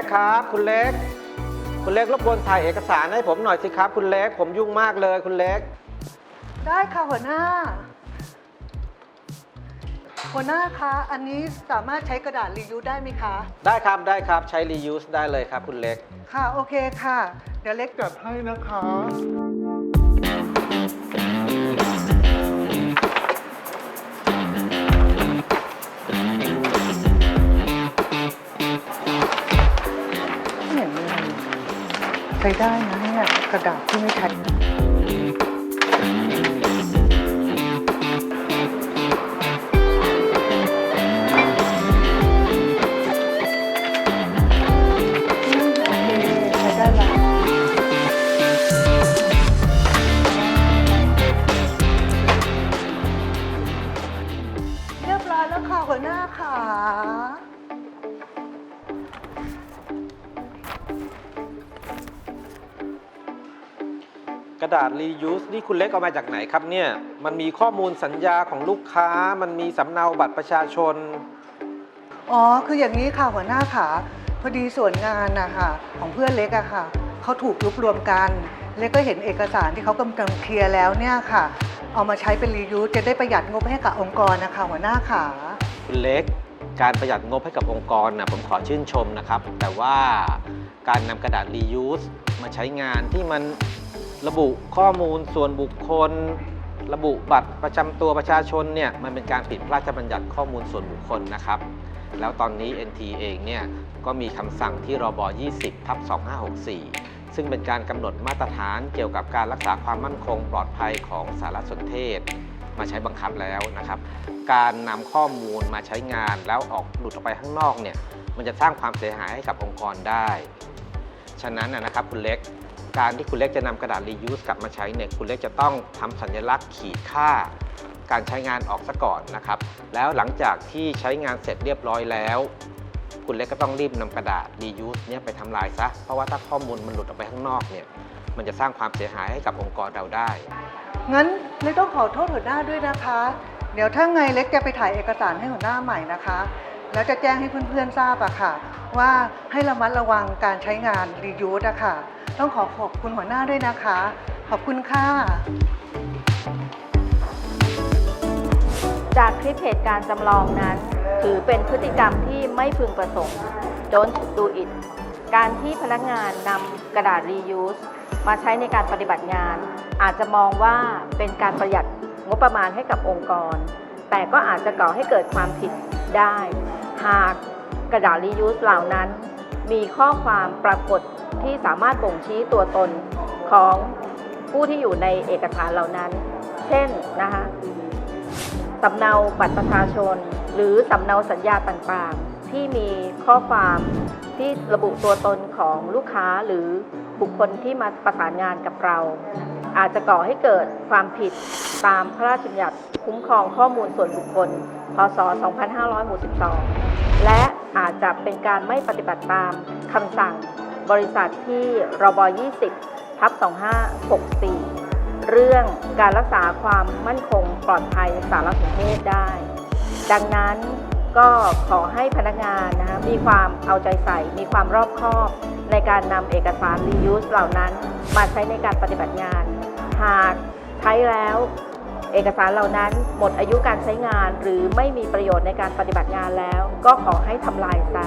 กครับ คุณเล็ก คุณเล็กรบกวนถ่ายเอกสารให้ผมหน่อยสิครับ คุณเล็กผมยุ่งมากเลย คุณเล็ก ได้ค่ะหัวหน้า หัวหน้าคะ อันนี้สามารถใช้กระดาษรียูสได้ไหมคะ ได้ครับได้ครับใช้ reuse ได้เลยครับ คุณเล็ก ค่ะ โอเคค่ะ เดี๋ยวเล็ก จัดให้นะคะ ใช้ได้นะเนี่ยกระดาษที่ไม่ใช้โอเคใช้ได้ละเรียบร้อยแล้วค่ะหัวหน้าค่ะ กระดาษ reuse นี่คุณเล็กเอามาจากไหนครับเนี่ย มันมีข้อมูลสัญญาของลูกค้า มันมีสำเนาบัตรประชาชน อ๋อ คืออย่างนี้ค่ะหัวหน้าค่ะ พอดีส่วนงานนะคะของเพื่อนเล็กอะค่ะเขาถูกรวบรวมกัน เล็กก็เห็นเอกสารที่เขากำลังเคลียร์แล้วเนี่ยค่ะ เอามาใช้เป็นรียูสจะได้ประหยัดงบให้กับองค์กรนะคะหัวหน้าค่ะ คุณเล็กการประหยัดงบให้กับองค์กรนะผมขอชื่นชมนะครับ แต่ว่าการนำกระดาษ reuse มาใช้งานที่มัน ระบุข้อมูลส่วนบุคคล ระบุบัตรประจำตัวประชาชนเนี่ยมันเป็นการผิดพระราชบัญญัติข้อมูลส่วนบุคคลนะครับ แล้วตอนนี้ NT เองเนี่ยก็มีคำสั่งที่รบ20ทับ2564 ซึ่งเป็นการกำหนดมาตรฐานเกี่ยวกับการรักษาความมั่นคงปลอดภัยของสารสนเทศ มาใช้บังคับแล้วนะครับ การนำข้อมูลมาใช้งานแล้วออกหลุดออกไปข้างนอกเนี่ยมันจะสร้างความเสียหายให้กับองค์กรได้ ฉะนั้นนะครับคุณเล็กการที่คุณเล็กจะนำกระดาษ reuse กลับมาใช้เนี่ยคุณเล็กจะต้องทำสัญลักษณ์ขีดค่า การใช้งานออกซะก่อนนะครับ แล้วหลังจากที่ใช้งานเสร็จเรียบร้อยแล้ว คุณเล็กก็ต้องรีบนำกระดาษ reuse เนี่ยไปทำลายซะเพราะว่าถ้าข้อมูลมันหลุดออกไปข้างนอกเนี่ยมันจะสร้างความเสียหายให้กับองค์กรเราได้งั้นเล็กต้องขอโทษหัวหน้าด้วยนะคะ เดี๋ยวถ้าไงเล็กจะไปถ่ายเอกสารให้หัวหน้าใหม่นะคะ แล้วจะแจ้งให้เพื่อนๆทราบอะค่ะ ว่าให้ระมัดระวังการใช้งานรียูสอะค่ะ ต้องขอขอบคุณหัวหน้าด้วยนะคะ ขอบคุณค่ะ จากคลิปเหตุการณ์จำลองนั้น ถือเป็นพฤติกรรมที่ไม่พึงประสงค์ don't do it การที่พนักงานนำกระดาษ reuse มาใช้ในการปฏิบัติงาน อาจจะมองว่าเป็นการประหยัดงบประมาณให้กับองค์กร แต่ก็อาจจะก่อให้เกิดความผิดได้ หากกระดาษ reuse เหล่านั้น มีข้อความปรากฏที่สามารถบ่งชี้ตัวตนของผู้ที่อยู่ในเอกสารเหล่านั้น เช่นนะคะสำเนาบัตรประชาชน หรือสำเนาสัญญาต่างๆ ที่มีข้อความที่ระบุตัวตนของลูกค้าหรือบุคคลที่มาประสานงานกับเรา อาจจะก่อให้เกิดความผิดตามพระราชบัญญัติคุ้มครองข้อมูลส่วนบุคคล ศ 2562 และอาจจะเป็นการไม่ปฏิบัติตามคำสั่งบริษัทที่รบ20ทับ2564 เรื่องการรักษาความมั่นคงปลอดภัยสารสนเทศได้ ดังนั้นก็ขอให้พนักงานนะคะมีความเอาใจใส่ มีความรอบคอบ ในการนำเอกสาร reuse เหล่านั้น มาใช้ในการปฏิบัติงาน หากใช้แล้ว เอกสารเหล่านั้นหมดอายุการใช้งาน หรือไม่มีประโยชน์ในการปฏิบัติงานแล้ว ก็ขอให้ทำลายซะ